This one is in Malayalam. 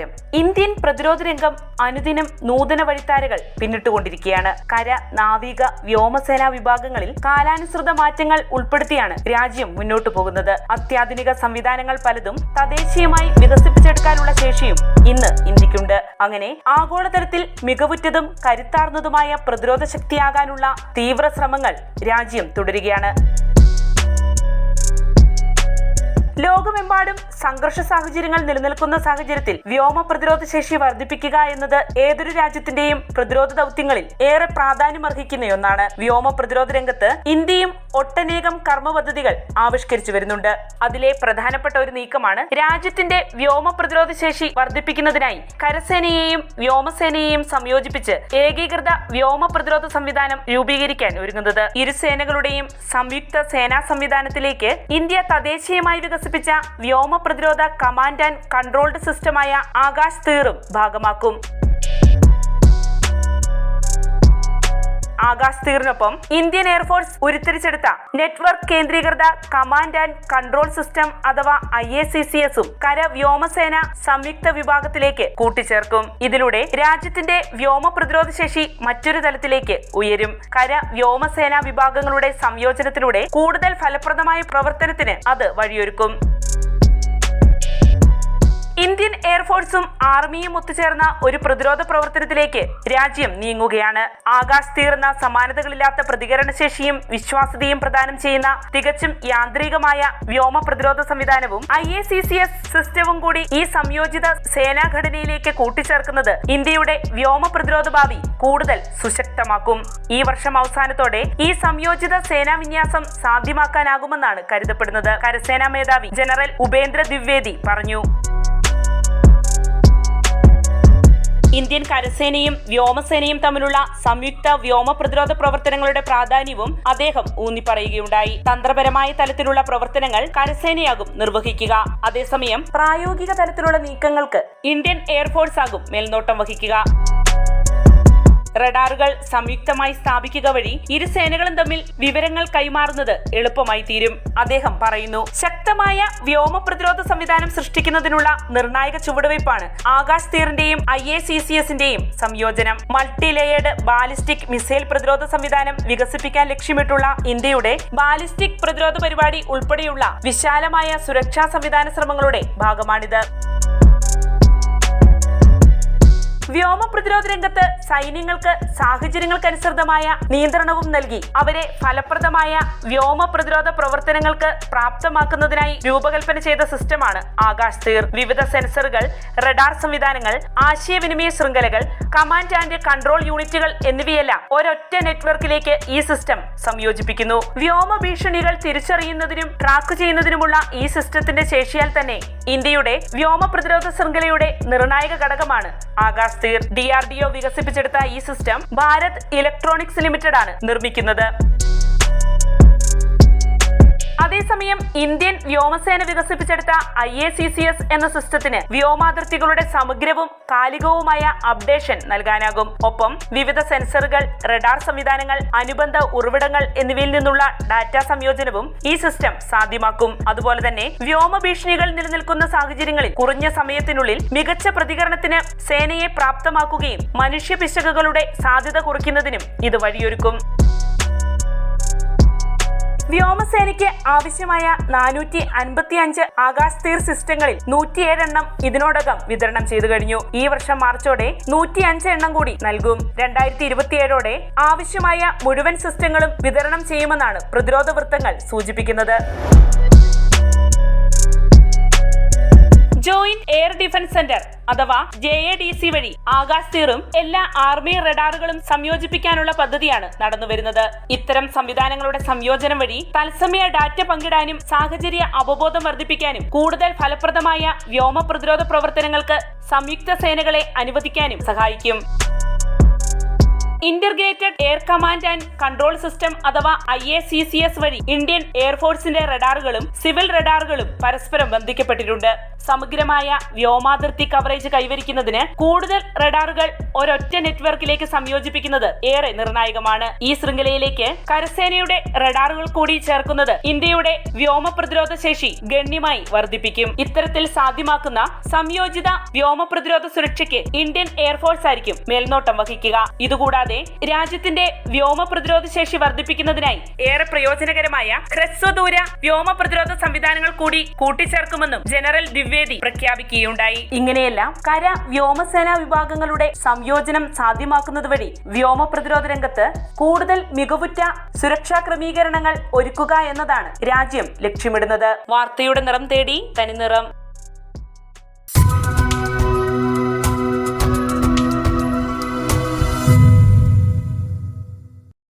നമസ്കാരം ഇന്ത്യൻ പ്രതിരോധ രംഗം അനുദിനം നൂതന വഴിത്താരകൾ പിന്നിട്ടുകൊണ്ടിരിക്കുകയാണ്. കര നാവിക വ്യോമസേനാ വിഭാഗങ്ങളിൽ കാലാനുസൃത മാറ്റങ്ങൾ ഉൾപ്പെടുത്തിയാണ് രാജ്യം മുന്നോട്ടു പോകുന്നത്. അത്യാധുനിക സംവിധാനങ്ങൾ പലതും തദ്ദേശീയമായി വികസിപ്പിച്ചെടുക്കാനുള്ള ശേഷിയും ഇന്ന് ഇന്ത്യക്കുണ്ട്. അങ്ങനെ ആഗോളതലത്തിൽ മികവുറ്റതും കരുത്താർന്നതുമായ പ്രതിരോധ ശക്തിയാകാനുള്ള തീവ്ര ശ്രമങ്ങൾ രാജ്യം തുടരുകയാണ്. ലോകമെമ്പാടും സംഘർഷ സാഹചര്യങ്ങൾ നിലനിൽക്കുന്ന സാഹചര്യത്തിൽ വ്യോമ പ്രതിരോധ ശേഷി വർദ്ധിപ്പിക്കുക എന്നത് ഏതൊരു രാജ്യത്തിന്റെയും പ്രതിരോധ ദൗത്യങ്ങളിൽ ഏറെ പ്രാധാന്യമർഹിക്കുന്ന ഒന്നാണ് വ്യോമ പ്രതിരോധ രംഗത്ത് ഇന്ത്യയും ഒട്ടനേകം കർമ്മ പദ്ധതികൾ ആവിഷ്കരിച്ചു വരുന്നുണ്ട്. അതിലെ പ്രധാനപ്പെട്ട ഒരു നീക്കമാണ് രാജ്യത്തിന്റെ വ്യോമ പ്രതിരോധ ശേഷി വർദ്ധിപ്പിക്കുന്നതിനായി കരസേനയെയും വ്യോമസേനയെയും സംയോജിപ്പിച്ച് ഏകീകൃത വ്യോമ പ്രതിരോധ സംവിധാനം രൂപീകരിക്കാൻ ഒരുങ്ങുന്നത്. ഇരു സേനകളുടെയും സംയുക്ത സേനാ സംവിധാനത്തിലേക്ക് ഇന്ത്യ തദ്ദേശീയമായി വികസിപ്പിച്ച വ്യോമ പ്രതിരോധ കമാൻഡ് ആൻഡ് കൺട്രോൾഡ് സിസ്റ്റമായ ആകാശ് തീറും ഭാഗമാക്കും. ആകാശ് തീറിനൊപ്പം ഇന്ത്യൻ എയർഫോഴ്സ് ഉരുത്തിരിച്ചെടുത്ത നെറ്റ്വർക്ക് കേന്ദ്രീകൃത കമാൻഡ് ആൻഡ് കൺട്രോൾ സിസ്റ്റം അഥവാ ഐ എ സി സി എസും കര വ്യോമസേന സംയുക്ത വിഭാഗത്തിലേക്ക് കൂട്ടിച്ചേർക്കും. ഇതിലൂടെ രാജ്യത്തിന്റെ വ്യോമ പ്രതിരോധ ശേഷി മറ്റൊരു തലത്തിലേക്ക് ഉയരും. കര വ്യോമസേന വിഭാഗങ്ങളുടെ സംയോജനത്തിലൂടെ കൂടുതൽ ഫലപ്രദമായ പ്രവർത്തനത്തിന് അത് വഴിയൊരുക്കും. എയർഫോഴ്സും ആർമിയും ഒത്തുചേർന്ന ഒരു പ്രതിരോധ പ്രവർത്തനത്തിലേക്ക് രാജ്യം നീങ്ങുകയാണ്. ആകാശ് തീർന്ന സമാനതകളില്ലാത്ത പ്രതികരണശേഷിയും വിശ്വാസ്യതയും പ്രദാനം ചെയ്യുന്ന തികച്ചും യാന്ത്രികമായ വ്യോമ പ്രതിരോധ സംവിധാനവും I A C C S സിസ്റ്റവും കൂടി ഈ സംയോജിത സേനാഘടനയിലേക്ക് കൂട്ടിച്ചേർക്കുന്നത് ഇന്ത്യയുടെ വ്യോമ പ്രതിരോധ ഭാവി കൂടുതൽ സുശക്തമാക്കും. ഈ വർഷം അവസാനത്തോടെ ഈ സംയോജിത സേനാ വിന്യാസം സാധ്യമാക്കാനാകുമെന്നാണ് കരുതപ്പെടുന്നത്. കരസേനാ മേധാവി ജനറൽ ഉപേന്ദ്ര ദ്വിവേദി പറഞ്ഞു. ഇന്ത്യൻ കരസേനയും വ്യോമസേനയും തമ്മിലുള്ള സംയുക്ത വ്യോമ പ്രതിരോധ പ്രവർത്തനങ്ങളുടെ പ്രാധാന്യവും അദ്ദേഹം ഊന്നിപ്പറയുകയുണ്ടായി. തന്ത്രപരമായ തലത്തിലുള്ള പ്രവർത്തനങ്ങൾ കരസേനയാകും നിർവഹിക്കുക. അതേസമയം പ്രായോഗിക തലത്തിലുള്ള നീക്കങ്ങൾക്ക് ഇന്ത്യൻ എയർഫോഴ്സ് ആകും മേൽനോട്ടം വഹിക്കുക. റഡാറുകൾ സംയുക്തമായി സ്ഥാപിക്കുക വഴി ഇരു സേനകളും തമ്മിൽ വിവരങ്ങൾ കൈമാറുന്നത് എളുപ്പമായി തീരും അദ്ദേഹം പറയുന്നു. ശക്തമായ വ്യോമ പ്രതിരോധ സംവിധാനം സൃഷ്ടിക്കുന്നതിനുള്ള നിർണായക ചുവടുവയ്പ്പാണ് ആകാശ് തീറിന്റെയും ഐ എ സി സി എസിന്റെയും സംയോജനം. മൾട്ടി ലെയേർഡ് ബാലിസ്റ്റിക് മിസൈൽ പ്രതിരോധ സംവിധാനം വികസിപ്പിക്കാൻ ലക്ഷ്യമിട്ടുള്ള ഇന്ത്യയുടെ ബാലിസ്റ്റിക് പ്രതിരോധ പരിപാടി ഉൾപ്പെടെയുള്ള വിശാലമായ സുരക്ഷാ സംവിധാന ശ്രമങ്ങളുടെ ഭാഗമാണിത്. വ്യോമ പ്രതിരോധ രംഗത്ത് സൈന്യങ്ങൾക്ക് സാഹചര്യങ്ങൾക്കനുസൃതമായ നിയന്ത്രണവും നൽകി. അവരെ ഫലപ്രദമായ വ്യോമ പ്രതിരോധ പ്രവർത്തനങ്ങൾക്ക് പ്രാപ്തമാക്കുന്നതിനായി രൂപകൽപ്പന ചെയ്ത സിസ്റ്റമാണ് ആകാശ് തീർ വിവിധ സെൻസറുകൾ റഡാർ സംവിധാനങ്ങൾ ആശയവിനിമയ ശൃംഖലകൾ കമാൻഡ് ആൻഡ് കൺട്രോൾ യൂണിറ്റുകൾ എന്നിവയെല്ലാം ഒരൊറ്റ നെറ്റ്വർക്കിലേക്ക് ഈ സിസ്റ്റം സംയോജിപ്പിക്കുന്നു. വ്യോമ ഭീഷണികൾ തിരിച്ചറിയുന്നതിനും ട്രാക്ക് ചെയ്യുന്നതിനുമുള്ള ഈ സിസ്റ്റത്തിന്റെ ശേഷിയാൽ തന്നെ ഇന്ത്യയുടെ വ്യോമ പ്രതിരോധ ശൃംഖലയുടെ നിർണായക ഘടകമാണ് ആകാശ് തീർ ഡി ആർ ഡി ഒ വികസിപ്പിച്ചെടുത്ത ഈ സിസ്റ്റം ഭാരത് ഇലക്ട്രോണിക്സ് ലിമിറ്റഡ് ആണ് നിർമ്മിക്കുന്നത്. അതേസമയം ഇന്ത്യൻ വ്യോമസേന വികസിപ്പിച്ചെടുത്ത I A C C S എന്ന സിസ്റ്റത്തിന് വ്യോമാതിർത്തികളുടെ സമഗ്രവും കാലികവുമായ അപ്ഡേഷൻ നൽകാനാകും. ഒപ്പം വിവിധ സെൻസറുകൾ റഡാർ സംവിധാനങ്ങൾ അനുബന്ധ ഉറവിടങ്ങൾ എന്നിവയിൽ നിന്നുള്ള ഡാറ്റ സംയോജനവും ഈ സിസ്റ്റം സാധ്യമാക്കും. അതുപോലെ തന്നെ വ്യോമ ഭീഷണികൾ നിലനിൽക്കുന്ന സാഹചര്യങ്ങളിൽ കുറഞ്ഞ സമയത്തിനുള്ളിൽ മികച്ച പ്രതികരണത്തിന് സേനയെ പ്രാപ്തമാക്കുകയും മനുഷ്യ പിശകുകളുടെ സാധ്യത കുറയ്ക്കുന്നതിനും ഇത് വഴിയൊരുക്കും. വ്യോമസേനയ്ക്ക് ആവശ്യമായ നാനൂറ്റി അൻപത്തി അഞ്ച് ആകാശ് തീർ സിസ്റ്റങ്ങളിൽ നൂറ്റിയേഴ് എണ്ണം ഇതിനോടകം വിതരണം ചെയ്തു കഴിഞ്ഞു. ഈ വർഷം മാർച്ചോടെ നൂറ്റി അഞ്ച് എണ്ണം കൂടി നൽകും. രണ്ടായിരത്തി ഇരുപത്തിയേഴോടെ ആവശ്യമായ മുഴുവൻ സിസ്റ്റങ്ങളും വിതരണം ചെയ്യുമെന്നാണ് പ്രതിരോധ വൃത്തങ്ങൾ സൂചിപ്പിക്കുന്നത്. ജോയിന്റ് എയർ ഡിഫൻസ് സെന്റർ അഥവാ ജെ എ ഡി സി വഴി ആകാശ് തീറും എല്ലാ ആർമി റഡാറുകളും സംയോജിപ്പിക്കാനുള്ള പദ്ധതിയാണ് നടന്നു വരുന്നത്. ഇത്തരം സംവിധാനങ്ങളുടെ സംയോജനം വഴി തത്സമയ ഡാറ്റ പങ്കിടാനും സാഹചര്യ അവബോധം വർദ്ധിപ്പിക്കാനും കൂടുതൽ ഫലപ്രദമായ വ്യോമ പ്രതിരോധ പ്രവർത്തനങ്ങൾക്ക് സംയുക്ത സേനകളെ അനുവദിക്കാനും സഹായിക്കും. Integrated air command and control system അഥവാ I A C C S വഴി ഇന്ത്യൻ എയർഫോഴ്സിന്റെ റഡാറുകളും സിവിൽ റഡാറുകളും പരസ്പരം ബന്ധിക്കപ്പെട്ടിട്ടുണ്ട്. സമഗ്രമായ വ്യോമാതിർത്തി കവറേജ് കൈവരിക്കുന്നതിന് കൂടുതൽ റഡാറുകൾ ഒരൊറ്റ നെറ്റ്വർക്കിലേക്ക് സംയോജിപ്പിക്കുന്നത് ഏറെ നിർണായകമാണ്. ഈ ശൃംഖലയിലേക്ക് കരസേനയുടെ റഡാറുകൾ കൂടി ചേർക്കുന്നത് ഇന്ത്യയുടെ വ്യോമ പ്രതിരോധ ശേഷി ഗണ്യമായി വർദ്ധിപ്പിക്കും. ഇത്തരത്തിൽ സാധ്യമാക്കുന്ന സംയോജിത വ്യോമ പ്രതിരോധ സുരക്ഷയ്ക്ക് ഇന്ത്യൻ എയർഫോഴ്സ് ആയിരിക്കും മേൽനോട്ടം വഹിക്കുക. ഇതുകൂടാതെ രാജ്യത്തിന്റെ വ്യോമ പ്രതിരോധ ശേഷി വർദ്ധിപ്പിക്കുന്നതിനായി ഏറെ പ്രയോജനകരമായ ഹ്രസ്വദൂര വ്യോമ പ്രതിരോധ സംവിധാനങ്ങൾ കൂടി കൂട്ടിച്ചേർക്കുമെന്നും ജനറൽ ദ്വിവേദി പ്രഖ്യാപിക്കുകയുണ്ടായി. ഇങ്ങനെയെല്ലാം കര വ്യോമസേനാ വിഭാഗങ്ങളുടെ സംയോജനം സാധ്യമാക്കുന്നത് വഴി വ്യോമ പ്രതിരോധ രംഗത്ത് കൂടുതൽ മികവുറ്റ സുരക്ഷാ ക്രമീകരണങ്ങൾ ഒരുക്കുക എന്നതാണ് രാജ്യം ലക്ഷ്യമിടുന്നത്. വാർത്തയുടെ നിറം തേടി തനിനിറം.